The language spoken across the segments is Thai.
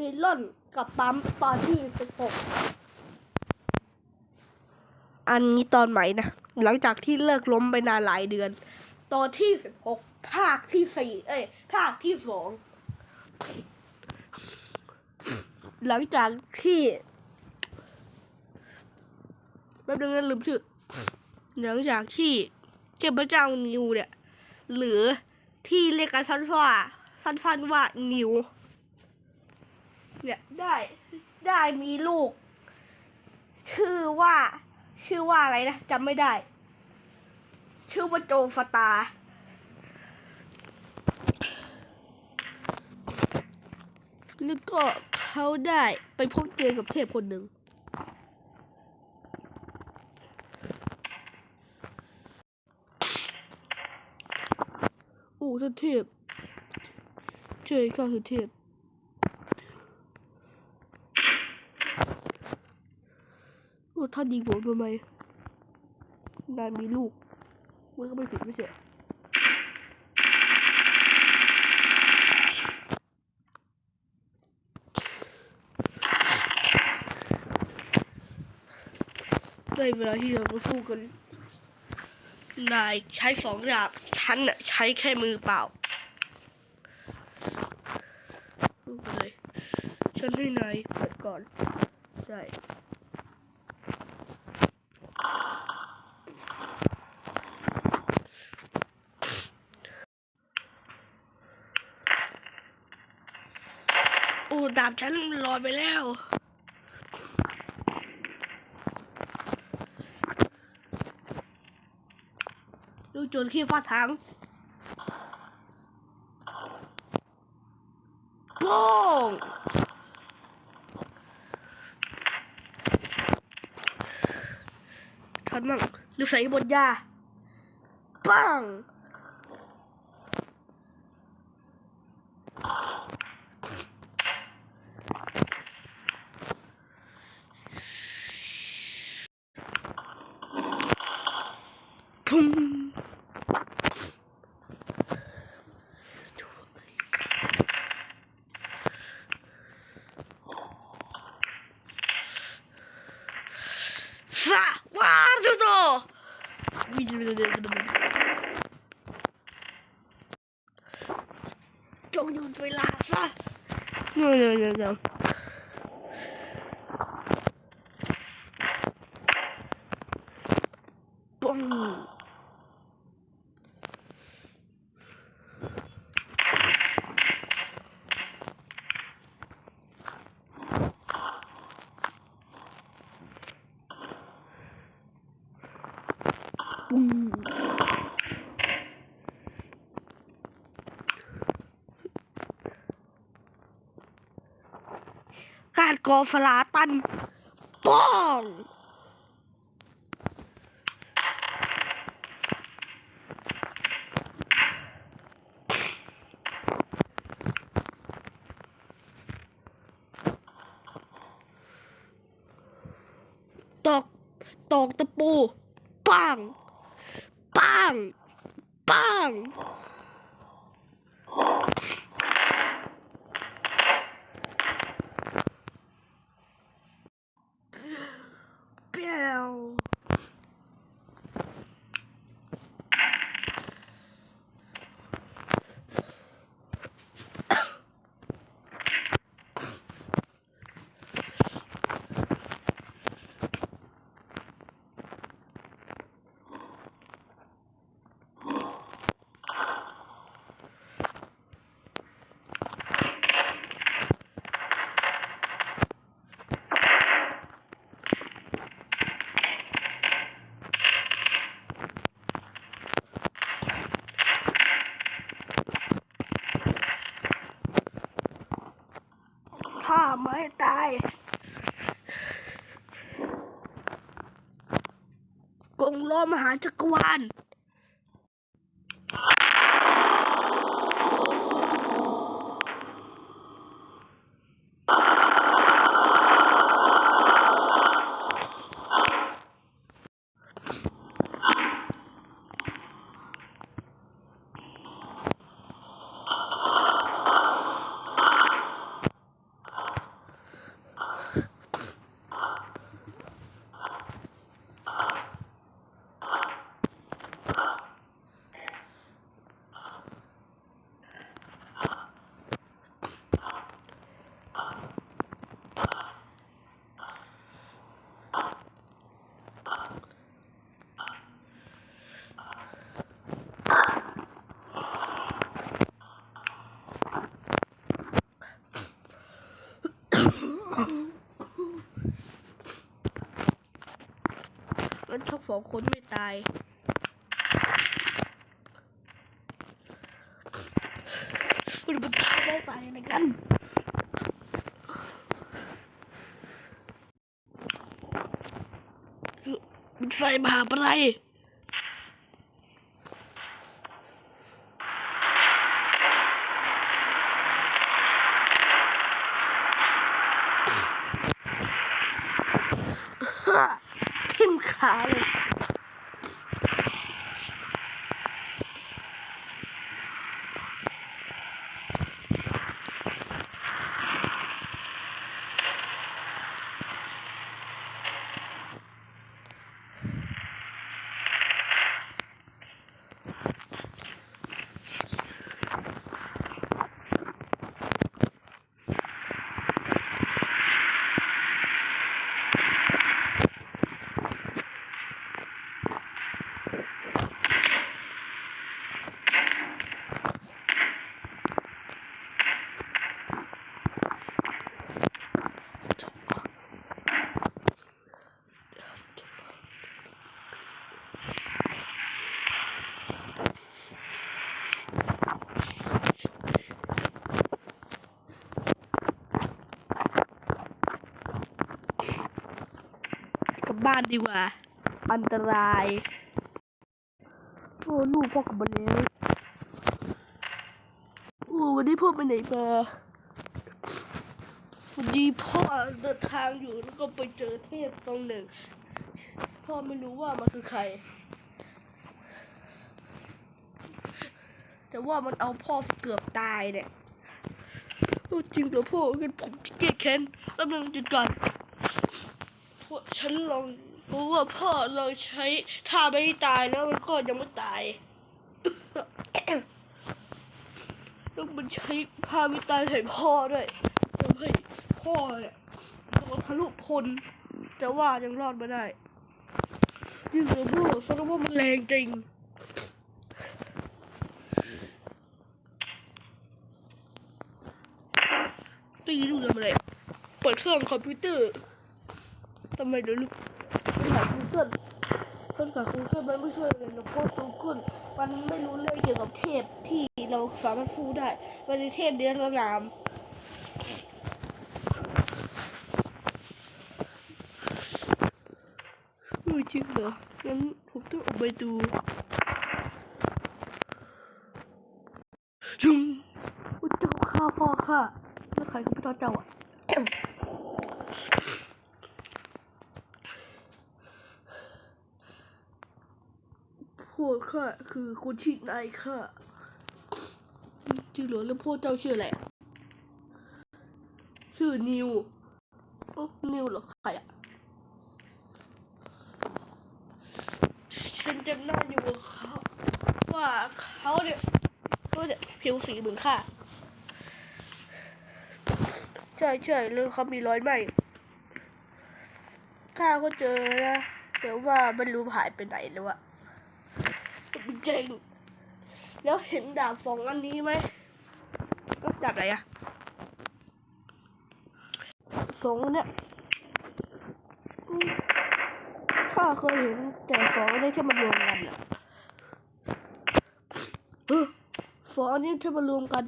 เมลอนกับปั๊มตอนที่สิบหกอันนี้ตอนใหม่นะ หลังจากที่เลิกล้มไปนานหลายเดือน ตอนที่สิบหกภาคที่สี่เอ้ย ภาคที่สองหลังจากที่แป๊บนึงนะลืมชื่อ หลังจากที่เทพเจ้านิวเนี่ย หรือที่เรียกกันสั้นว่าสั้นๆว่านิว ได้ได้มีลูก ชื่อว่า ชื่อว่าอะไรนะจำไม่ได้ ชื่อว่าโจฟตา แล้วก็เขาได้ไปพบเจอกับเทพคนหนึ่งโอ้ท่านเทพใช่ข้าคือเทพ โอ้ท่านยิงผมทำไมนายมีลูกมันก็ไม่ผิดไม่ใช่ได้เวลาที่เราต้องสู้กันนายใช้สองดาบฉันน่ะใช้แค่มือเปล่าสู้กันเลยฉันให้นายเปิดก่อน ใช่ อ้ดาบฉันลอยไปแล้วดูโจนขี้ฟาดถังโป้งทันมั่งหรือใส่บนยาปัง พุ่งฟะว้าดูโตมีดูดูดูดูจงหยุดเวลาซะเดี๋ยวเดี๋ยวเดี๋ยวเดี๋ยวปุ้งปุ้ง การกอฟลาตันป้องตอกตอกตะปูปังปัง ปังเปรี้ยวถ้าไม่ตาย กงล้อ มหาจักรวาล สองคนไม่ตาย มันเป็นตายได้ตายอะไรกันมันไฟมหาอะไร ทิ่มขาเลย บ้านดีกว่า อันตราย โอ้ลูกพ่อกับมาแล้วโอ้วันนี้พ่อไปไหนมาวันนี้พ่อเดินทางอยู่แล้วก็ไปเจอเทพตรงหนึ่ง พ่อไม่รู้ว่ามันคือใคร แต่ว่ามันเอาพ่อเกือบตายเนี่ยจริงเหรอพ่องั้นผมเกลียดแค้นแล้วมันจุดก่อนเพร ฉันลองราะว่าพ่อเราใช้ท่าไม่ตายแล้วมันก็ยังไม่ตายต้องมันใช้ผ้าไม่ตายใส่พ่อด้วยทำให้พ่อเนี่ยโดนทะลุพลแต่ว่ายังรอดมาได้ยิ่งเหลือพ่อแสดงว่ามันแรงจริงตีดูทำอะไรเปิดเครื่องคอมพิวเตอร์ ทำไมเดี๋ยวลูกไม่หา Google ต้นกับ Google มันไม่ช่วยเลยนะเพราะ Google มันไม่รู้เรื่องเกี่ยวกับเทพที่เราสามารถพูดได้ มันเป็นเทพเดือนละนามไม่จริงเหรองั้นผมต้องออกไปดูยุงว่าเจ้าฆ่าพ่อข้าแล้วใครก็ไม่ต้อเจ้าอะ พวก ข้าคือคนที่นายข้าจริงเหรอแล้วพวกเจ้าชื่ออะไรอะชื่อนิวโอ้นิวเหรอใครอะฉันจำได้าอยู่ว่าเขาว่าเขาเนี่ยเขาเนี่ยผิวสีเหมือนข้าใช่ใช่เลยเขามีรอยไหมข้าก็เจอนะแต่ว่าไม่รู้หายไปไหนแล้วอะ จริง แล้วเห็นดาบสองอันนี้ไหมก็ดาบอะไรอะสองอันเนี่ยข้าเคยเห็นแต่สองอันนี้ที่มันรวมกันอะสองอันนี้ที่มันรวมกัน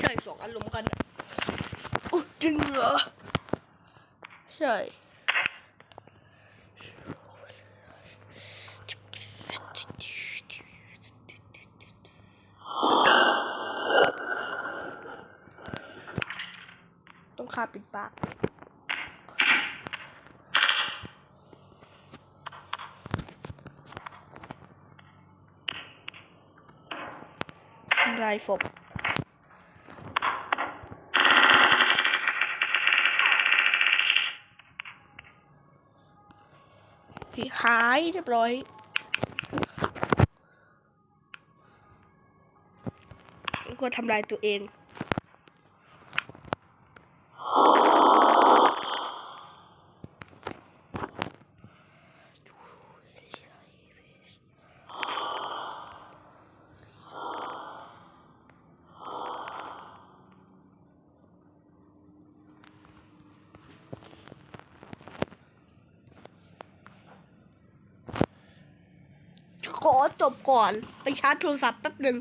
ใช่สองอันรวมกันอะจริงเหรอ ใช่ ต้าปิดปากไรายศพพี่หายเรียบร้อยก็ทำลายตัวเอง ขอจบก่อน ไปชาร์จโทรศัพท์แป๊บหนึ่ง